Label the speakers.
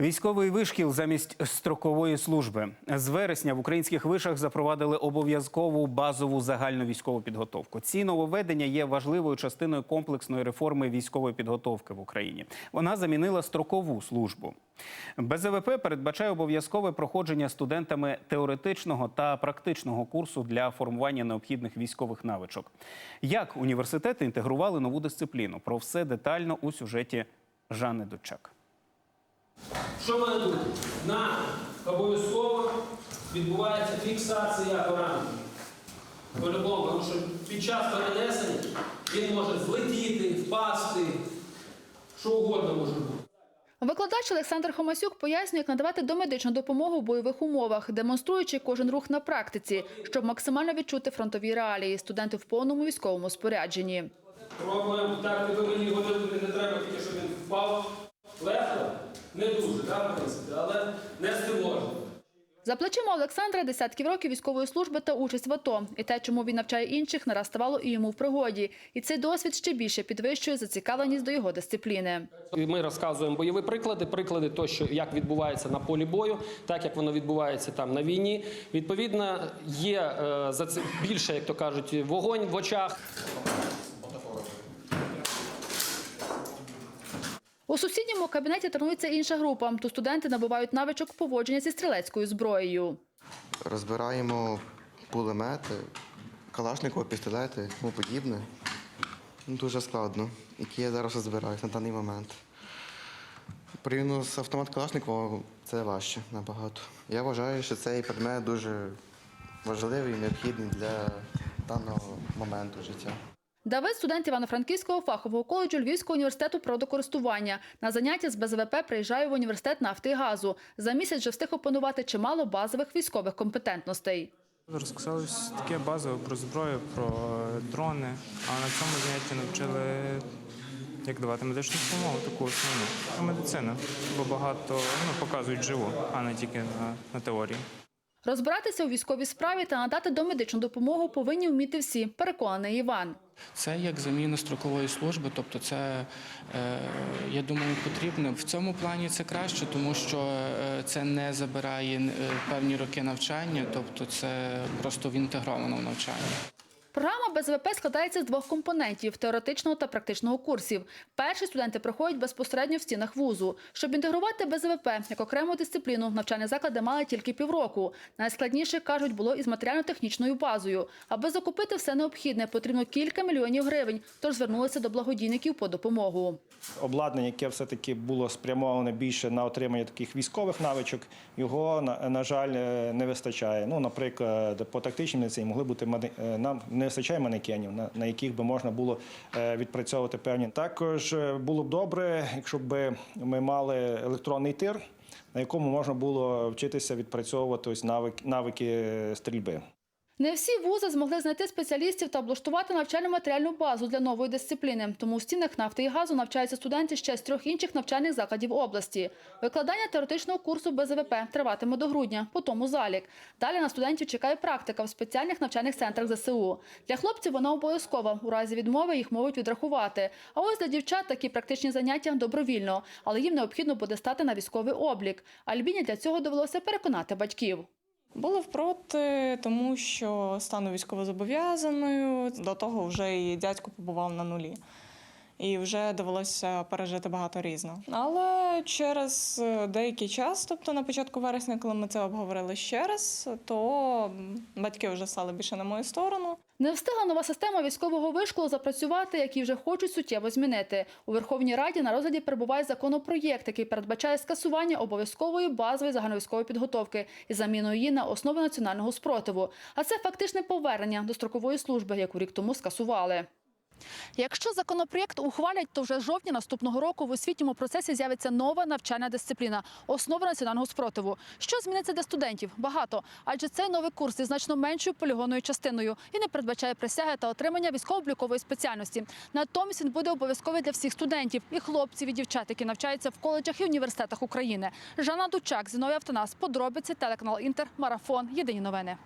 Speaker 1: Військовий вишкіл замість строкової служби з вересня в українських вишах запровадили обов'язкову базову загальну військову підготовку. Ці нововведення є важливою частиною комплексної реформи військової підготовки в Україні. Вона замінила строкову службу. БЗВП передбачає обов'язкове проходження студентами теоретичного та практичного курсу для формування необхідних військових навичок. Як університети інтегрували нову дисципліну? Про все детально у сюжеті Жанни Дучак.
Speaker 2: Що має бути? На обов'язково відбувається фіксація поранення. По-любому, тому що під час перенесення він може злетіти, впасти, що угодно може бути.
Speaker 3: Викладач Олександр Хомасюк пояснює, як надавати домедичну допомогу в бойових умовах, демонструючи кожен рух на практиці, щоб максимально відчути фронтові реалії. Студенти в повному військовому спорядженні.
Speaker 2: Пробуємо так, ти мені його не треба, тільки щоб він впав. Легко? Не дуже, так, в принципі, але нести можна.
Speaker 3: За плечима Олександра десятків років військової служби та участь в АТО. І те, чому він навчає інших, не раз ставало і йому в пригоді. І цей досвід ще більше підвищує зацікавленість до його дисципліни.
Speaker 4: Ми розказуємо бойові приклади, приклади того, що як відбувається на полі бою, так як воно відбувається там на війні. Відповідно, є е, за це більше, як то кажуть, вогонь в очах.
Speaker 3: У сусідньому кабінеті тренується інша група. Тут студенти набувають навичок поводження зі стрілецькою зброєю.
Speaker 5: Розбираємо пулемети, калашникові пістолети, тому подібне. Ну, Дуже складно, які я зараз розбираюсь на даний момент. Порівняно з автомат Калашникова це важче набагато. Я вважаю, що цей предмет дуже важливий і необхідний для даного моменту життя.
Speaker 3: Давид – студент Івано-Франківського фахового коледжу Львівського університету природокористування. На заняття з БЗВП приїжджає в університет нафти і газу. За місяць вже встиг опанувати чимало базових військових компетентностей.
Speaker 6: Розказали таке базове про зброю, про дрони, а на цьому занятті навчили, як давати медичну допомогу, таку основну. Про медицину, бо багато ну, показують живу, а не тільки на, на теорії.
Speaker 3: Розбиратися у військовій справі та надати домедичну допомогу повинні вміти всі, переконаний Іван.
Speaker 7: Це як заміна строкової служби, тобто це, е, я думаю, потрібно. В цьому плані це краще, тому що е, це не забирає е, певні роки навчання, тобто це просто в інтегрованому навчанні.
Speaker 3: Програма БЗВП складається з двох компонентів – теоретичного та практичного курсів. Перші студенти проходять безпосередньо в стінах вузу. Щоб інтегрувати БЗВП як окрему дисципліну, навчальні заклади мали тільки півроку. Найскладніше, кажуть, було із матеріально-технічною базою. Аби закупити все необхідне, потрібно кілька мільйонів гривень, тож звернулися до благодійників по допомогу.
Speaker 8: обладнання, яке все-таки було спрямоване більше на отримання таких військових навичок, його, на, жаль, е, не вистачає. Ну, наприклад, по тактичній медицині могли бути е, нам не вистачає манекенів, на, на яких би можна було е, відпрацьовувати певні. Також е, було б добре, якщо б ми мали електронний тир, на якому можна було вчитися відпрацьовувати ось навик, навики е, стрільби.
Speaker 3: Не всі вузи змогли знайти спеціалістів та облаштувати навчально-матеріальну базу для нової дисципліни. Тому у стінах нафти і газу навчаються студенти ще з трьох інших навчальних закладів області. Викладання теоретичного курсу БЗВП триватиме до грудня, потім у залік. Далі на студентів чекає практика в спеціальних навчальних центрах ЗСУ. Для хлопців вона обов'язкова. У разі відмови їх можуть відрахувати. А ось для дівчат такі практичні заняття добровільно, але їм необхідно буде стати на військовий облік. Альбіні для цього довелося переконати батьків.
Speaker 9: Були впроти, тому що стану військовозобов'язаною. До того вже і дядько побував на нулі. І вже довелося пережити багато різного. Але через е, деякий час, тобто на початку вересня, коли ми це обговорили ще раз, то батьки вже стали більше на мою сторону.
Speaker 3: Не встигла нова система військового вишколу запрацювати, які вже хочуть суттєво змінити. У Верховній Раді на розгляді перебуває законопроєкт, який передбачає скасування обов'язкової базової загальновійськової підготовки і заміну її на основи національного спротиву. А це фактичне повернення до строкової служби, яку рік тому скасували. Якщо законопроєкт ухвалять, то вже жовтня наступного року в освітньому процесі з'явиться нова навчальна дисципліна основи національного спротиву. Що зміниться для студентів? Багато, адже цей новий курс є значно меншою полігонною частиною і не передбачає присяги та отримання військово-облікової спеціальності. Натомість він буде обов'язковий для всіх студентів і хлопців, і дівчат, які навчаються в коледжах і університетах України. Жанна Дучак, Зіновій Автонас, подробиці, телеканал Інтер, марафон. Єдині новини.